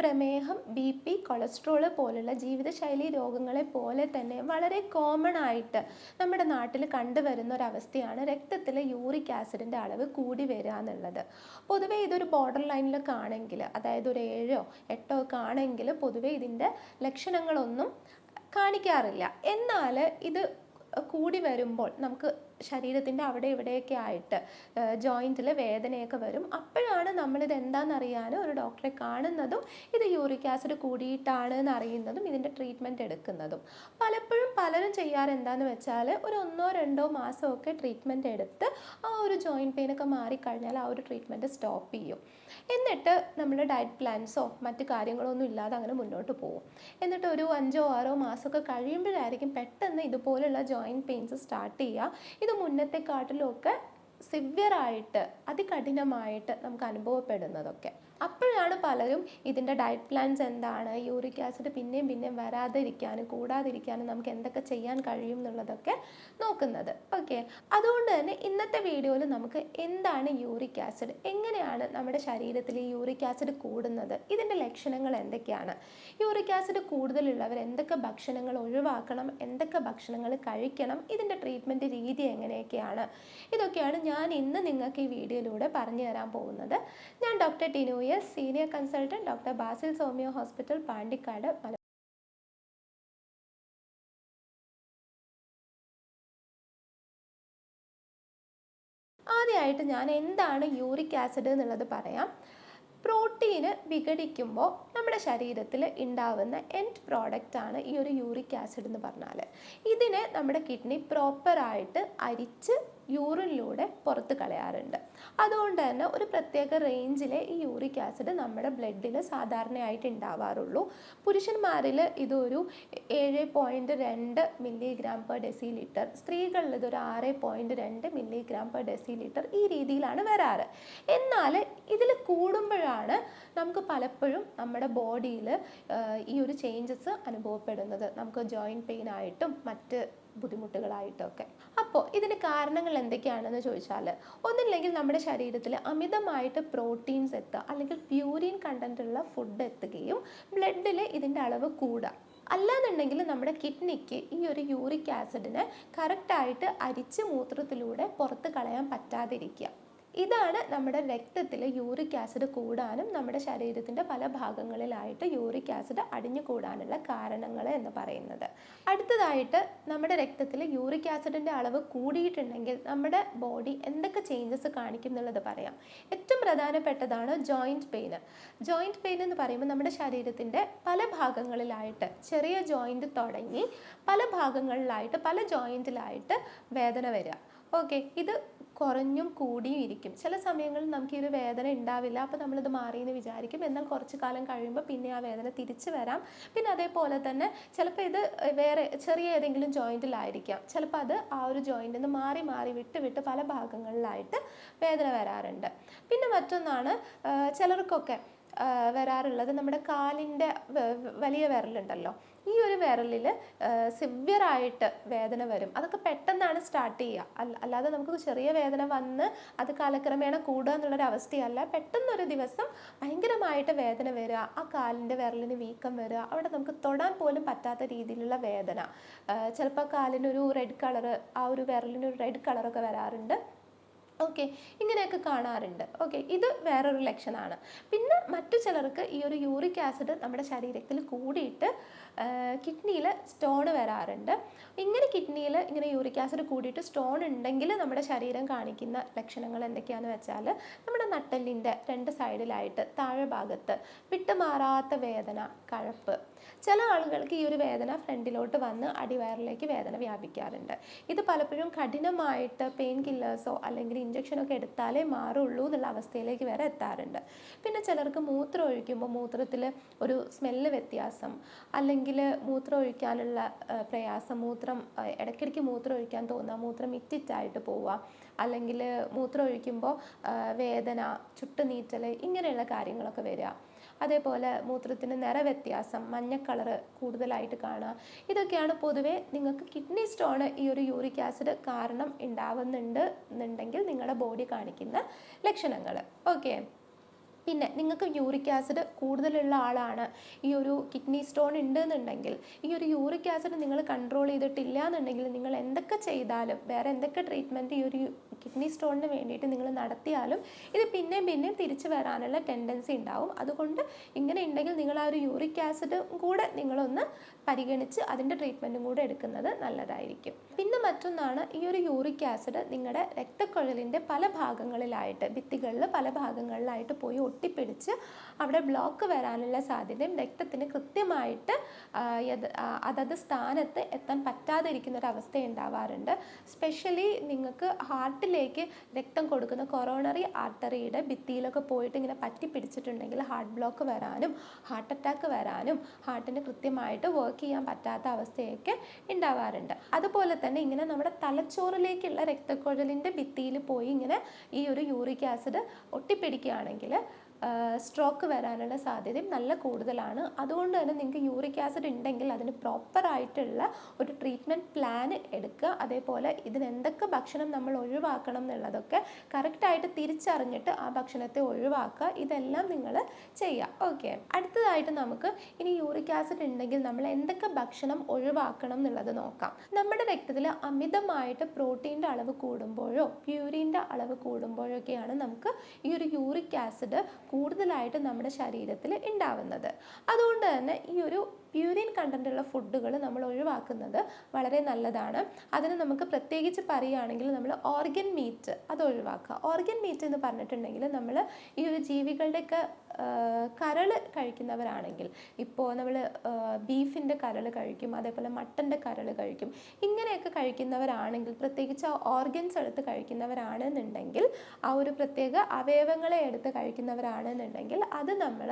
പ്രമേഹം B P cholesterol പോലുള്ള ജീവിതശൈലി രോഗങ്ങളെ പോലെ തന്നെ വളരെ കോമൺ ആയിട്ട് നമ്മുടെ നാട്ടിൽ കണ്ടുവരുന്ന ഒരവസ്ഥയാണ് രക്തത്തിൽ യൂറിക് ആസിഡിന്റെ അളവ് കൂടി വരിക എന്നുള്ളത്. പൊതുവേ ഇതൊരു ബോർഡർ ലൈനിലൊക്കെ കാണെങ്കിൽ അതായത് ഒരു ഏഴോ എട്ടോ ഒക്കെ ആണെങ്കിൽ പൊതുവേ ഇതിന്റെ ലക്ഷണങ്ങളൊന്നും കാണിക്കാറില്ല. എന്നാൽ ഇത് കൂടി വരുമ്പോൾ നമുക്ക് ശരീരത്തിന്റെ അവിടെ ഇവിടെയൊക്കെ ആയിട്ട് ജോയിന്റിൽ വേദനയൊക്കെ വരും. അപ്പോഴാണ് നമ്മളിത് എന്താണെന്നറിയാനും ഒരു ഡോക്ടറെ കാണുന്നതും ഇത് യൂറിക് ആസിഡ് കൂടിയിട്ടാണ് എന്ന് അറിയുന്നതും ഇതിന്റെ ട്രീറ്റ്മെന്റ് എടുക്കുന്നതും. പലപ്പോഴും പലരും ചെയ്യാറ് എന്താണെന്ന് വെച്ചാൽ ഒരു ഒന്നോ രണ്ടോ മാസമൊക്കെ ട്രീറ്റ്മെന്റ് എടുത്ത് ആ ഒരു ജോയിന്റ് പെയിനൊക്കെ മാറിക്കഴിഞ്ഞാൽ ആ ഒരു ട്രീറ്റ്മെന്റ് സ്റ്റോപ്പ് ചെയ്യും. എന്നിട്ട് നമ്മൾ ഡയറ്റ് പ്ലാൻസോ മറ്റു കാര്യങ്ങളോ ഒന്നും ഇല്ലാതെ അങ്ങനെ മുന്നോട്ട് പോകും എന്നിട്ട് ഒരു അഞ്ചോ ആറോ മാസമൊക്കെ കഴിയുമ്പോഴായിരിക്കും പെട്ടെന്ന് ഇതുപോലുള്ള ജോയിന്റ് പെയിൻസ് സ്റ്റാർട്ട് ചെയ്യുക. ഇത് മുന്നത്തെക്കാട്ടിലൊക്കെ സിവിയറായിട്ട് അതികഠിനമായിട്ട് നമുക്ക് അനുഭവപ്പെടുന്നതൊക്കെ. അപ്പോഴാണ് പലരും ഇതിന്റെ ഡയറ്റ് പ്ലാൻസ് എന്താണ് യൂറിക് ആസിഡ് പിന്നെയും പിന്നെയും വരാതിരിക്കാനും കൂടാതിരിക്കാനും നമുക്ക് എന്തൊക്കെ ചെയ്യാൻ കഴിയും എന്നുള്ളതൊക്കെ നോക്കുന്നത്. ഓക്കെ അതുകൊണ്ട് തന്നെ ഇന്നത്തെ വീഡിയോയിൽ നമുക്ക് എന്താണ് യൂറിക് ആസിഡ് എങ്ങനെയാണ് നമ്മുടെ ശരീരത്തിൽ ഈ യൂറിക് ആസിഡ് കൂടുന്നത്? ഇതിന്റെ ലക്ഷണങ്ങൾ എന്തൊക്കെയാണ്? യൂറിക് ആസിഡ് കൂടുതലുള്ളവർ എന്തൊക്കെ ഭക്ഷണങ്ങൾ ഒഴിവാക്കണം? എന്തൊക്കെ ഭക്ഷണങ്ങൾ കഴിക്കണം? ഇതിന്റെ ട്രീറ്റ്മെന്റ് രീതി എങ്ങനെയൊക്കെയാണ്? ഇതൊക്കെയാണ് ഞാൻ ഇന്ന് നിങ്ങൾക്ക് ഈ വീഡിയോയിലൂടെ പറഞ്ഞു തരാൻ പോകുന്നത്. ഞാൻ doctor Tinu S senior consultant doctor Basil Soumya hospital Pandikkad ആദ്യമായിട്ട് ഞാൻ എന്താണ് യൂറിക് ആസിഡ് എന്നുള്ളത് പറയാം. പ്രോട്ടീന് വിഘടിക്കുമ്പോൾ നമ്മുടെ ശരീരത്തിൽ ഉണ്ടാവുന്ന എൻഡ് പ്രോഡക്റ്റ് ആണ് ഈ ഒരു യൂറിക് ആസിഡ് എന്ന് പറഞ്ഞാൽ ഇതിനെ നമ്മുടെ കിഡ്നി പ്രോപ്പറായിട്ട് അരിച്ച് യൂറിനിലൂടെ പുറത്ത് കളയാറുണ്ട്. അതുകൊണ്ട് തന്നെ ഒരു പ്രത്യേക റേഞ്ചിലെ ഈ യൂറിക് ആസിഡ് നമ്മുടെ ബ്ലഡിൽ സാധാരണയായിട്ട് ഉണ്ടാവാറുള്ളൂ പുരുഷന്മാരിൽ ഇതൊരു ഏഴ് പോയിന്റ് രണ്ട് മില്ലിഗ്രാം പെർ ഡെസി ലിറ്റർ സ്ത്രീകളിൽ ഇതൊരു ആറ് പോയിന്റ് രണ്ട് മില്ലിഗ്രാം പെർ ഡെസി ലിറ്റർ ഈ രീതിയിലാണ് വരാറ്. എന്നാൽ ഇതിൽ കൂടുമ്പോഴാണ് നമുക്ക് പലപ്പോഴും നമ്മുടെ ബോഡിയിൽ ഈ ഒരു ചേഞ്ചസ് അനുഭവപ്പെടുന്നത്. നമുക്ക് ജോയിന്റ് പെയിൻ ആയിട്ടും മറ്റ് ബുദ്ധിമുട്ടുകളായിട്ടൊക്കെ അപ്പോൾ ഇതിന് കാരണങ്ങൾ എന്തൊക്കെയാണെന്ന് ചോദിച്ചാൽ ഒന്നില്ലെങ്കിൽ നമ്മുടെ ശരീരത്തിൽ അമിതമായിട്ട് പ്രോട്ടീൻസ് എത്തുക അല്ലെങ്കിൽ പ്യൂരിൻ കണ്ടന്റ് ഉള്ള ഫുഡ് എത്തുകയും ബ്ലഡിൽ ഇതിന്റെ അളവ് കൂടുക. അല്ലാന്നുണ്ടെങ്കിൽ നമ്മുടെ കിഡ്നിക്ക് ഈ ഒരു യൂറിക് ആസിഡിനെ കറക്റ്റായിട്ട് അരിച്ച് മൂത്രത്തിലൂടെ പുറത്ത് കളയാൻ പറ്റാതിരിക്കുക. ഇതാണ് നമ്മുടെ രക്തത്തിൽ യൂറിക് ആസിഡ് കൂടാനും നമ്മുടെ ശരീരത്തിന്റെ പല ഭാഗങ്ങളിലായിട്ട് യൂറിക് ആസിഡ് അടിഞ്ഞു കൂടാനുള്ള കാരണങ്ങൾ എന്ന് പറയുന്നത്. അടുത്തതായിട്ട് നമ്മുടെ രക്തത്തിൽ യൂറിക് ആസിഡിന്റെ അളവ് കൂടിയിട്ടുണ്ടെങ്കിൽ നമ്മുടെ ബോഡി എന്തൊക്കെ ചേഞ്ചസ് കാണിക്കും എന്നുള്ളത് പറയാം. ഏറ്റവും പ്രധാനപ്പെട്ടതാണ് ജോയിന്റ് പെയിൻ. ജോയിന്റ് പെയിൻ എന്ന് പറയുമ്പോൾ നമ്മുടെ ശരീരത്തിന്റെ പല ഭാഗങ്ങളിലായിട്ട് ചെറിയ ജോയിന്റ് തുടങ്ങി പല ഭാഗങ്ങളിലായിട്ട് പല ജോയിന്റിലായിട്ട് വേദന വരിക. ഓക്കെ ഇത് കുറഞ്ഞും കൂടിയും ഇരിക്കും. ചില സമയങ്ങളിൽ നമുക്ക് ഈ ഒരു വേദന ഉണ്ടാവില്ല അപ്പോൾ നമ്മളിത് മാറിയെന്ന് വിചാരിക്കും. എന്നാൽ കുറച്ച് കാലം കഴിയുമ്പോൾ പിന്നെ ആ വേദന തിരിച്ചു വരാം. പിന്നെ അതേപോലെ തന്നെ ചിലപ്പോൾ ഇത് വേറെ ചെറിയ ഏതെങ്കിലും ജോയിന്റിലായിരിക്കാം ചിലപ്പോൾ അത് ആ ഒരു ജോയിന്റിൽ നിന്ന് മാറി മാറി വിട്ട് വിട്ട് പല ഭാഗങ്ങളിലായിട്ട് വേദന വരാറുണ്ട്. പിന്നെ മറ്റൊന്നാണ് ചിലർക്കൊക്കെ വരാറുള്ളത് നമ്മുടെ കാലിന്റെ വലിയ വിരലുണ്ടല്ലോ. ഈ ഒരു വിരലിൽ സിവിയറായിട്ട് വേദന വരും. അതൊക്കെ പെട്ടെന്നാണ് സ്റ്റാർട്ട് ചെയ്യുക. അല്ല അല്ലാതെ നമുക്ക് ചെറിയ വേദന വന്ന് അത് കാലക്രമേണ കൂടുക എന്നുള്ളൊരു അവസ്ഥയല്ല പെട്ടെന്നൊരു ദിവസം ഭയങ്കരമായിട്ട് വേദന വരിക ആ കാലിന്റെ വിരലിന് വീക്കം വരിക അവിടെ നമുക്ക് തൊടാൻ പോലും പറ്റാത്ത രീതിയിലുള്ള വേദന. ചിലപ്പോൾ കാലിനൊരു റെഡ് കളർ ആ ഒരു വിരലിനൊരു റെഡ് കളറൊക്കെ വരാറുണ്ട്. ഓക്കെ ഇങ്ങനെയൊക്കെ കാണാറുണ്ട്. ഓക്കെ ഇത് വേറൊരു ലക്ഷണമാണ്. പിന്നെ മറ്റു ചിലർക്ക് ഈ ഒരു യൂറിക് ആസിഡ് നമ്മുടെ ശരീരത്തിൽ കൂടിയിട്ട് കിഡ്നിയിൽ സ്റ്റോൺ വരാറുണ്ട്. ഇങ്ങനെ കിഡ്നിയിൽ ഇങ്ങനെ യൂറിക് ആസിഡ് കൂടിയിട്ട് സ്റ്റോൺ ഉണ്ടെങ്കിൽ നമ്മുടെ ശരീരം കാണിക്കുന്ന ലക്ഷണങ്ങൾ എന്തൊക്കെയാണെന്ന് വെച്ചാൽ നമ്മുടെ നട്ടലിന്റെ രണ്ട് സൈഡിലായിട്ട് താഴെ ഭാഗത്ത് വിട്ടുമാറാത്ത വേദന കഴപ്പ്. ചില ആളുകൾക്ക് ഈ ഒരു വേദന ഫ്രണ്ടിലോട്ട് വന്ന് അടിവയറിലേക്ക് വേദന വ്യാപിക്കാറുണ്ട്. ഇത് പലപ്പോഴും കഠിനമായിട്ട് പെയിൻ കില്ലേഴ്സോ അല്ലെങ്കിൽ ഇഞ്ചക്ഷനൊക്കെ എടുത്താലേ മാറുള്ളൂ എന്നുള്ള അവസ്ഥയിലേക്ക് വരെ എത്താറുണ്ട്. പിന്നെ ചിലർക്ക് മൂത്രം ഒഴിക്കുമ്പോൾ മൂത്രത്തിൽ ഒരു സ്മെല്ല് വ്യത്യാസം അല്ലെങ്കിൽ മൂത്രം ഒഴിക്കാനുള്ള പ്രയാസം മൂത്രം ഇടയ്ക്കിടയ്ക്ക് മൂത്രം ഒഴിക്കാൻ തോന്നുക മൂത്രം ഇറ്റിറ്റായിട്ട് പോവുക അല്ലെങ്കിൽ മൂത്രം ഒഴിക്കുമ്പോൾ വേദന ചുട്ടുനീറ്റൽ ഇങ്ങനെയുള്ള കാര്യങ്ങളൊക്കെ വരിക. അതേപോലെ മൂത്രത്തിന് നിറവ്യത്യാസം മഞ്ഞ കളറ് കൂടുതലായിട്ട് കാണുക. ഇതൊക്കെയാണ് പൊതുവേ നിങ്ങൾക്ക് കിഡ്നി സ്റ്റോൺ ഈ ഒരു യൂറിക് ആസിഡ് കാരണം ഉണ്ടാവുന്നുണ്ട് എന്നുണ്ടെങ്കിൽ നിങ്ങളുടെ ബോഡി കാണിക്കുന്ന ലക്ഷണങ്ങൾ. ഓക്കെ. പിന്നെ നിങ്ങൾക്ക് യൂറിക് ആസിഡ് കൂടുതലുള്ള ആളാണ്. ഈ ഒരു കിഡ്നി സ്റ്റോൺ ഉണ്ട് എന്നുണ്ടെങ്കിൽ ഈ ഒരു യൂറിക് ആസിഡ് നിങ്ങൾ കൺട്രോൾ ചെയ്തിട്ടില്ല എന്നുണ്ടെങ്കിൽ നിങ്ങൾ എന്തൊക്കെ ചെയ്താലും വേറെ എന്തൊക്കെ ട്രീറ്റ്മെന്റ് ഈ ഒരു കിഡ്നി സ്റ്റോണിന് വേണ്ടിയിട്ട് നിങ്ങൾ നടത്തിയാലും ഇത് പിന്നെയും പിന്നെയും തിരിച്ചു വരാനുള്ള ടെൻഡൻസി ഉണ്ടാവും. അതുകൊണ്ട് ഇങ്ങനെ ഉണ്ടെങ്കിൽ നിങ്ങൾ ആ ഒരു യൂറിക് ആസിഡ് കൂടെ നിങ്ങളൊന്ന് പരിഗണിച്ച് അതിന്റെ ട്രീറ്റ്മെന്റും കൂടെ എടുക്കുന്നത് നല്ലതായിരിക്കും. പിന്നെ മറ്റൊന്നാണ് ഈ ഒരു യൂറിക് ആസിഡ് നിങ്ങളുടെ രക്തക്കുഴലിന്റെ പല ഭാഗങ്ങളിലായിട്ട് ഭിത്തികളിൽ പല ഭാഗങ്ങളിലായിട്ട് പോയി ഒട്ടിപ്പിടിച്ച് അവിടെ ബ്ലോക്ക് വരാനുള്ള സാധ്യതയും രക്തത്തിന് കൃത്യമായിട്ട് അതത് സ്ഥാനത്ത് എത്താൻ പറ്റാതിരിക്കുന്ന ഒരു അവസ്ഥ ഉണ്ടാവാറുണ്ട്. സ്പെഷ്യലി നിങ്ങൾക്ക് ഹാർട്ടിലേക്ക് രക്തം കൊടുക്കുന്ന കൊറോണറി ആർട്ടറിയുടെ ഭിത്തിയിലൊക്കെ പോയിട്ട് ഇങ്ങനെ പറ്റി പിടിച്ചിട്ടുണ്ടെങ്കിൽ ഹാർട്ട് ബ്ലോക്ക് വരാനും ഹാർട്ട് അറ്റാക്ക് വരാനും ഹാർട്ടിന് കൃത്യമായിട്ട് വർക്ക് ചെയ്യാൻ പറ്റാത്ത അവസ്ഥയൊക്കെ ഉണ്ടാവാറുണ്ട് അതുപോലെ തന്നെ ഇങ്ങനെ നമ്മുടെ തലച്ചോറിലേക്കുള്ള രക്തക്കുഴലിന്റെ ഭിത്തിയിൽ പോയി ഇങ്ങനെ ഈ ഒരു യൂറിക് ആസിഡ് ഒട്ടിപ്പിടിക്കുകയാണെങ്കിൽ സ്ട്രോക്ക് വരാനുള്ള സാധ്യതയും നല്ല കൂടുതലാണ്. അതുകൊണ്ട് തന്നെ നിങ്ങൾക്ക് യൂറിക് ആസിഡ് ഉണ്ടെങ്കിൽ അതിന് പ്രോപ്പറായിട്ടുള്ള ഒരു ട്രീറ്റ്മെന്റ് പ്ലാൻ എടുക്കുക. അതേപോലെ ഇതിനെന്തൊക്കെ ഭക്ഷണം നമ്മൾ ഒഴിവാക്കണം എന്നുള്ളതൊക്കെ കറക്റ്റായിട്ട് തിരിച്ചറിഞ്ഞിട്ട് ആ ഭക്ഷണത്തെ ഒഴിവാക്കുക. ഇതെല്ലാം നിങ്ങൾ ചെയ്യുക. ഓക്കെ അടുത്തതായിട്ട് നമുക്ക് ഇനി യൂറിക് ആസിഡ് ഉണ്ടെങ്കിൽ നമ്മൾ എന്തൊക്കെ ഭക്ഷണം ഒഴിവാക്കണം എന്നുള്ളത് നോക്കാം. നമ്മുടെ രക്തത്തിൽ അമിതമായിട്ട് പ്രോട്ടീന്റെ അളവ് കൂടുമ്പോഴോ പ്യൂരിന്റെ അളവ് കൂടുമ്പോഴൊക്കെയാണ് നമുക്ക് ഈ ഒരു യൂറിക് ആസിഡ് കൂടുതലായിട്ട് നമ്മുടെ ശരീരത്തിൽ ഉണ്ടാവുന്നത് അതുകൊണ്ട് തന്നെ ഈ ഒരു പ്യൂരിൻ കണ്ടന്റുള്ള ഫുഡുകൾ നമ്മൾ ഒഴിവാക്കുന്നത് വളരെ നല്ലതാണ്. അതിന് നമുക്ക് പ്രത്യേകിച്ച് പറയുകയാണെങ്കിൽ നമ്മൾ ഓർഗൻ മീറ്റ് അത് ഒഴിവാക്കുക. ഓർഗൻ മീറ്റ് എന്ന് പറഞ്ഞിട്ടുണ്ടെങ്കിൽ നമ്മൾ ഈ ഒരു ജീവികളുടെയൊക്കെ കരൾ കഴിക്കുന്നവരാണെങ്കിൽ ഇപ്പോൾ നമ്മൾ ബീഫിന്റെ കരൾ കഴിക്കും അതേപോലെ മട്ടന്റെ കരൾ കഴിക്കും ഇങ്ങനെയൊക്കെ കഴിക്കുന്നവരാണെങ്കിൽ പ്രത്യേകിച്ച് ഓർഗൻസ് എടുത്ത് കഴിക്കുന്നവരാണെന്നുണ്ടെങ്കിൽ ആ ഒരു പ്രത്യേക അവയവങ്ങളെ എടുത്ത് കഴിക്കുന്നവരാണെന്നുണ്ടെങ്കിൽ അത് നമ്മൾ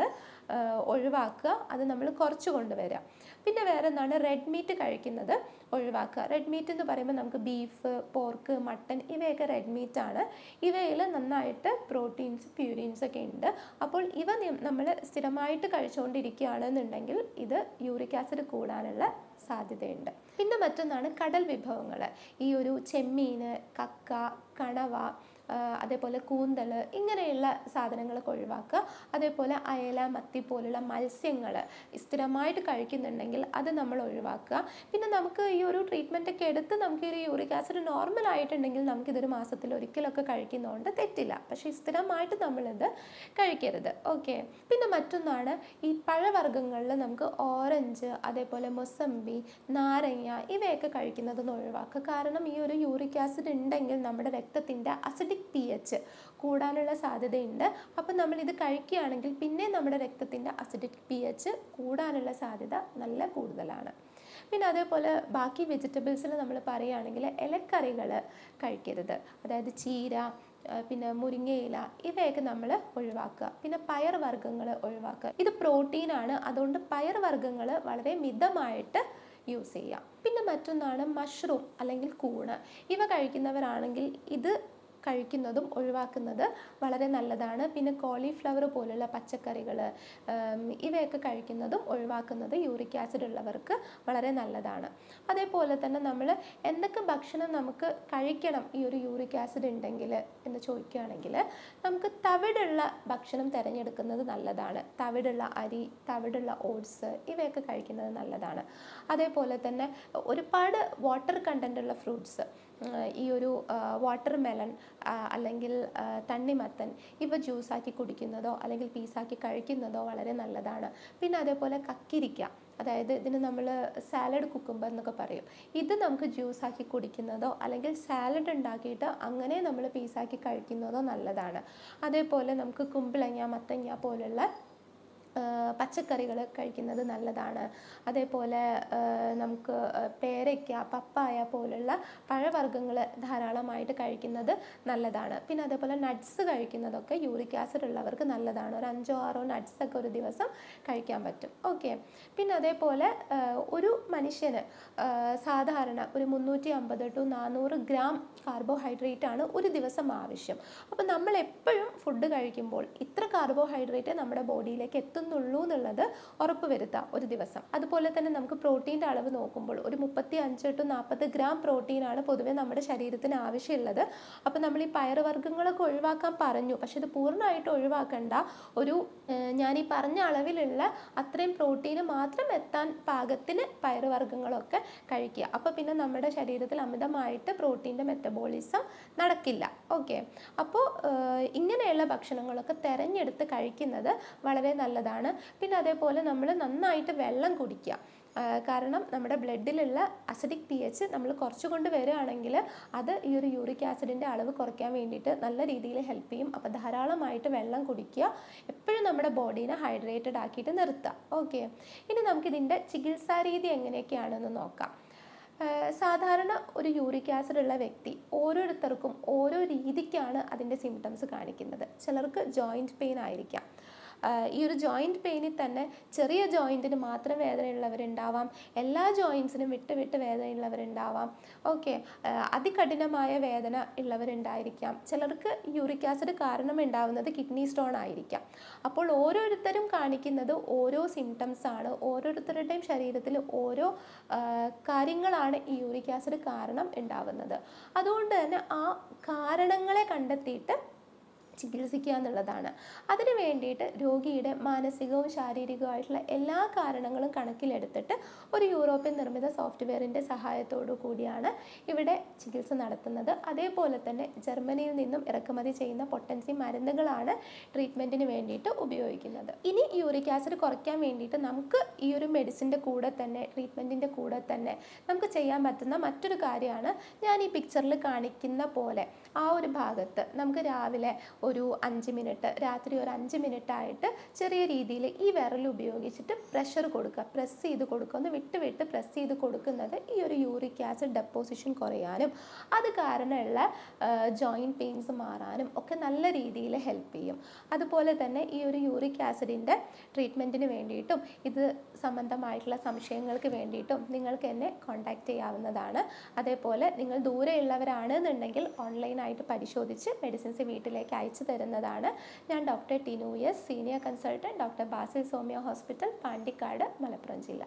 ഒഴിവാക്കുക അത് നമ്മൾ കുറച്ച് കൊണ്ടുവരിക. പിന്നെ വേറെ എന്താണ് റെഡ് മീറ്റ് കഴിക്കുന്നത് ഒഴിവാക്കുക. റെഡ് മീറ്റ് എന്ന് പറയുമ്പോൾ നമുക്ക് ബീഫ് പോർക്ക് മട്ടൻ ഇവയൊക്കെ റെഡ് മീറ്റ് ആണ്. ഇവയിൽ നന്നായിട്ട് പ്രോട്ടീൻസ് പ്യൂരിൻസ് ഒക്കെ ഉണ്ട്. അപ്പോൾ ഇവ നമ്മൾ സ്ഥിരമായിട്ട് കഴിച്ചുകൊണ്ടിരിക്കുകയാണെന്നുണ്ടെങ്കിൽ ഇത് യൂറിക് ആസിഡ് കൂടാനുള്ള സാധ്യതയുണ്ട്. പിന്നെ മറ്റൊന്നാണ് കടൽ വിഭവങ്ങൾ ഈ ഒരു ചെമ്മീൻ കക്ക കണവ അതേപോലെ കൂന്തൽ ഇങ്ങനെയുള്ള സാധനങ്ങളൊക്കെ ഒഴിവാക്കുക. അതേപോലെ അയല മത്തി പോലുള്ള മത്സ്യങ്ങൾ സ്ഥിരമായിട്ട് കഴിക്കുന്നുണ്ടെങ്കിൽ അത് നമ്മൾ ഒഴിവാക്കുക. പിന്നെ നമുക്ക് ഈ ഒരു ട്രീറ്റ്മെന്റ് ഒക്കെ എടുത്ത് നമുക്ക് ഈ യൂറിക് ആസിഡ് നോർമൽ ആയിട്ടുണ്ടെങ്കിൽ നമുക്കിതൊരു മാസത്തിൽ ഒരിക്കലൊക്കെ കഴിക്കുന്നതുകൊണ്ട് തെറ്റില്ല. പക്ഷേ സ്ഥിരമായിട്ട് നമ്മളിത് കഴിക്കരുത്. ഓക്കെ പിന്നെ മറ്റൊന്നാണ് ഈ പഴവർഗങ്ങളിൽ നമുക്ക് ഓറഞ്ച് അതേപോലെ മൊസമ്പി നാരങ്ങ ഇവയൊക്കെ കഴിക്കുന്നത് ഒഴിവാക്കുക. കാരണം ഈ ഒരു യൂറിക് ആസിഡ് ഉണ്ടെങ്കിൽ നമ്മുടെ രക്തത്തിന്റെ അസിഡിക് പി എച്ച് കൂടാനുള്ള സാധ്യതയുണ്ട്. അപ്പം നമ്മൾ ഇത് കഴിക്കുകയാണെങ്കിൽ പിന്നെ നമ്മുടെ രക്തത്തിന്റെ അസിഡിക് പി എച്ച് കൂടാനുള്ള സാധ്യത നല്ല കൂടുതലാണ്. പിന്നെ അതേപോലെ ബാക്കി വെജിറ്റബിൾസിൽ നമ്മൾ പറയുകയാണെങ്കിൽ ഇലക്കറികൾ കഴിക്കരുത്. അതായത് ചീര പിന്നെ മുരിങ്ങയില ഇവയൊക്കെ നമ്മൾ ഒഴിവാക്കുക. പിന്നെ പയർ വർഗങ്ങൾ ഒഴിവാക്കുക. ഇത് പ്രോട്ടീനാണ് അതുകൊണ്ട് പയർ വർഗങ്ങൾ വളരെ മിതമായിട്ട് യൂസ് ചെയ്യുക. പിന്നെ മറ്റൊന്നാണ് മഷ്റൂം അല്ലെങ്കിൽ കൂണ്. ഇവ കഴിക്കുന്നവരാണെങ്കിൽ ഇത് കഴിക്കുന്നതും ഒഴിവാക്കുന്നത് വളരെ നല്ലതാണ്. പിന്നെ കോളിഫ്ലവർ പോലുള്ള പച്ചക്കറികൾ ഇവയൊക്കെ കഴിക്കുന്നതും ഒഴിവാക്കുന്നത് യൂറിക് ആസിഡ് ഉള്ളവർക്ക് വളരെ നല്ലതാണ്. അതേപോലെ തന്നെ നമ്മൾ എന്തൊക്കെ ഭക്ഷണം നമുക്ക് കഴിക്കണം ഈ ഒരു യൂറിക് ആസിഡ് ഉണ്ടെങ്കിൽ എന്ന് ചോദിക്കുകയാണെങ്കിൽ നമുക്ക് തവിടുള്ള ഭക്ഷണം തിരഞ്ഞെടുക്കുന്നത് നല്ലതാണ്. തവിടുള്ള അരി തവിടുള്ള ഓട്സ് ഇവയൊക്കെ കഴിക്കുന്നത് നല്ലതാണ്. അതേപോലെ തന്നെ ഒരുപാട് വാട്ടർ കണ്ടന്റ് ഉള്ള ഫ്രൂട്ട്സ് ഈ ഒരു വാട്ടർ മെലൺ അല്ലെങ്കിൽ തണ്ണിമത്തൻ ഇവ ജ്യൂസാക്കി കുടിക്കുന്നതോ അല്ലെങ്കിൽ പീസാക്കി കഴിക്കുന്നതോ വളരെ നല്ലതാണ്. പിന്നെ അതേപോലെ കക്കിരിക്ക. അതായത് ഇതിന് നമ്മൾ സാലഡ് കുക്കുമ്പർ എന്നൊക്കെ പറയും. ഇത് നമുക്ക് ജ്യൂസാക്കി കുടിക്കുന്നതോ അല്ലെങ്കിൽ സാലഡ് ഉണ്ടാക്കിയിട്ട് അങ്ങനെ നമ്മൾ പീസാക്കി കഴിക്കുന്നതോ നല്ലതാണ്. അതേപോലെ നമുക്ക് കുമ്പിളങ്ങ മത്തങ്ങ പോലുള്ള പച്ചക്കറികൾ കഴിക്കുന്നത് നല്ലതാണ്. അതേപോലെ നമുക്ക് പേരയ്ക്ക പപ്പായ പോലുള്ള പഴവർഗങ്ങൾ ധാരാളമായിട്ട് കഴിക്കുന്നത് നല്ലതാണ്. പിന്നെ അതേപോലെ നട്ട്സ് കഴിക്കുന്നതൊക്കെ യൂറിക് ആസിഡ് ഉള്ളവർക്ക് നല്ലതാണ്. ഒരു അഞ്ചോ ആറോ നട്ട്സ് ഒക്കെ ഒരു ദിവസം കഴിക്കാൻ പറ്റും. ഓക്കെ. പിന്നെ അതേപോലെ ഒരു മനുഷ്യന് സാധാരണ ഒരു മുന്നൂറ്റി അമ്പത് ടു നാനൂറ് ഗ്രാം കാർബോഹൈഡ്രേറ്റ് ആണ് ഒരു ദിവസം ആവശ്യം. അപ്പോൾ നമ്മൾ എപ്പോഴും ഫുഡ് കഴിക്കുമ്പോൾ ഇത്ര കാർബോഹൈഡ്രേറ്റ് നമ്മുടെ ബോഡിയിലേക്ക് എത്തുന്നു കഴിക്കുന്നുള്ളൂ എന്നുള്ളത് ഉറപ്പ് വരുത്താം ഒരു ദിവസം. അതുപോലെ തന്നെ നമുക്ക് പ്രോട്ടീന്റെ അളവ് നോക്കുമ്പോൾ ഒരു മുപ്പത്തി അഞ്ച് ടു നാൽപ്പത് ഗ്രാം പ്രോട്ടീനാണ് പൊതുവെ നമ്മുടെ ശരീരത്തിന് ആവശ്യമുള്ളത്. അപ്പോൾ നമ്മൾ ഈ പയറുവർഗങ്ങളൊക്കെ ഒഴിവാക്കാൻ പറഞ്ഞു. പക്ഷെ ഇത് പൂർണമായിട്ട് ഒഴിവാക്കേണ്ട. ഒരു ഞാൻ ഈ പറഞ്ഞ അളവിലുള്ള അത്രയും പ്രോട്ടീന് മാത്രം എത്താൻ പാകത്തിന് പയറുവർഗങ്ങളൊക്കെ കഴിക്കുക. അപ്പോൾ പിന്നെ നമ്മുടെ ശരീരത്തിൽ അമിതമായിട്ട് പ്രോട്ടീന്റെ മെറ്റബോളിസം നടക്കില്ല. ഓക്കെ? അപ്പോൾ ഇങ്ങനെയുള്ള ഭക്ഷണങ്ങളൊക്കെ തിരഞ്ഞെടുത്ത് കഴിക്കുന്നത് വളരെ നല്ലതാണ്. പിന്നെ അതേപോലെ നമ്മൾ നന്നായിട്ട് വെള്ളം കുടിക്കുക. കാരണം നമ്മുടെ ബ്ലഡിലുള്ള അസിഡിക് പി എച്ച് നമ്മൾ കുറച്ചുകൊണ്ട് വരികയാണെങ്കിൽ അത് ഈ ഒരു യൂറിക് ആസിഡിന്റെ അളവ് കുറയ്ക്കാൻ വേണ്ടിയിട്ട് നല്ല രീതിയിൽ ഹെൽപ്പ് ചെയ്യും. അപ്പോൾ ധാരാളമായിട്ട് വെള്ളം കുടിക്കുക. എപ്പോഴും നമ്മുടെ ബോഡീനെ ഹൈഡ്രേറ്റഡ് ആക്കിയിട്ട് നിർത്തുക. ഓക്കെ. ഇനി നമുക്കിതിന്റെ ചികിത്സാ രീതി എങ്ങനെയൊക്കെയാണെന്ന് നോക്കാം. സാധാരണ ഒരു യൂറിക് ആസിഡ് ഉള്ള വ്യക്തി ഓരോരുത്തർക്കും ഓരോ രീതിക്കാണ് അതിന്റെ സിംറ്റംസ് കാണിക്കുന്നത്. ചിലർക്ക് ജോയിന്റ് പെയിൻ ആയിരിക്കാം. ഈ ഒരു ജോയിന്റ് പെയിനിൽ തന്നെ ചെറിയ ജോയിന്റിന് മാത്രം വേദനയുള്ളവരുണ്ടാവാം. എല്ലാ ജോയിൻസിനും വിട്ട് വിട്ട് വേദനയുള്ളവരുണ്ടാവാം. ഓക്കെ അതികഠിനമായ വേദന ഉള്ളവരുണ്ടായിരിക്കാം. ചിലർക്ക് യൂറിക് ആസിഡ് കാരണം ഉണ്ടാവുന്നത് കിഡ്നി സ്റ്റോൺ ആയിരിക്കാം. അപ്പോൾ ഓരോരുത്തരും കാണിക്കുന്നത് ഓരോ സിംറ്റംസ് ആണ്. ഓരോരുത്തരുടെയും ശരീരത്തിൽ ഓരോ കാര്യങ്ങളാണ് ഈ യൂറിക് ആസിഡ് കാരണം ഉണ്ടാവുന്നത്. അതുകൊണ്ട് തന്നെ ആ കാരണങ്ങളെ കണ്ടെത്തിയിട്ട് ചികിത്സിക്കുക എന്നുള്ളതാണ് അതിനു വേണ്ടിയിട്ട് രോഗിയുടെ മാനസികവും ശാരീരികവുമായിട്ടുള്ള എല്ലാ കാരണങ്ങളും കണക്കിലെടുത്തിട്ട് ഒരു യൂറോപ്യൻ നിർമ്മിത സോഫ്റ്റ്വെയറിന്റെ സഹായത്തോടു കൂടിയാണ് ഇവിടെ ചികിത്സ നടത്തുന്നത്. അതേപോലെ തന്നെ ജർമ്മനിയിൽ നിന്നും ഇറക്കുമതി ചെയ്യുന്ന പൊട്ടൻസി മരുന്നുകളാണ് ട്രീറ്റ്മെന്റിന് വേണ്ടിയിട്ട് ഉപയോഗിക്കുന്നത്. ഇനി യൂറിക് ആസിഡ് കുറയ്ക്കാൻ വേണ്ടിയിട്ട് നമുക്ക് ഈ ഒരു മെഡിസിന്റെ കൂടെ തന്നെ ട്രീറ്റ്മെന്റിന്റെ കൂടെ തന്നെ നമുക്ക് ചെയ്യാൻ പറ്റുന്ന മറ്റൊരു കാര്യമാണ് ഞാൻ ഈ പിക്ചറിൽ കാണിക്കുന്ന പോലെ. ആ ഒരു ഭാഗത്ത് നമുക്ക് രാവിലെ ഒരു അഞ്ച് മിനിറ്റ് രാത്രി ഒരു അഞ്ച് മിനിറ്റ് ആയിട്ട് ചെറിയ രീതിയിൽ ഈ വിരൽ ഉപയോഗിച്ചിട്ട് പ്രഷർ കൊടുക്കുക. പ്രസ് ചെയ്ത് കൊടുക്കുക. ഒന്ന് വിട്ട് വിട്ട് പ്രസ് ചെയ്ത് കൊടുക്കുന്നത് ഈ ഒരു യൂറിക് ആസിഡ് ഡെപ്പോസിഷൻ കുറയാനും അത് കാരണമുള്ള ജോയിന്റ് പെയിൻസ് മാറാനും ഒക്കെ നല്ല രീതിയിൽ ഹെൽപ്പ് ചെയ്യും. അതുപോലെ തന്നെ ഈ ഒരു യൂറിക് ആസിഡിന്റെ ട്രീറ്റ്മെന്റിന് വേണ്ടിയിട്ടും ഇത് സംബന്ധമായിട്ടുള്ള സംശയങ്ങൾക്ക് വേണ്ടിയിട്ടും നിങ്ങൾക്ക് എന്നെ കോൺടാക്റ്റ് ചെയ്യാവുന്നതാണ്. അതേപോലെ നിങ്ങൾ ദൂരെയുള്ളവരാണ് എന്നുണ്ടെങ്കിൽ ഓൺലൈനായിട്ട് പരിശോധിച്ച് മെഡിസിൻസ് വീട്ടിലേക്ക് അയച്ചു തരുന്നതാണ്. ഞാൻ doctor Tinu S senior consultant doctor Basil Soumya hospital Pandikkad Malappuram ജില്ല.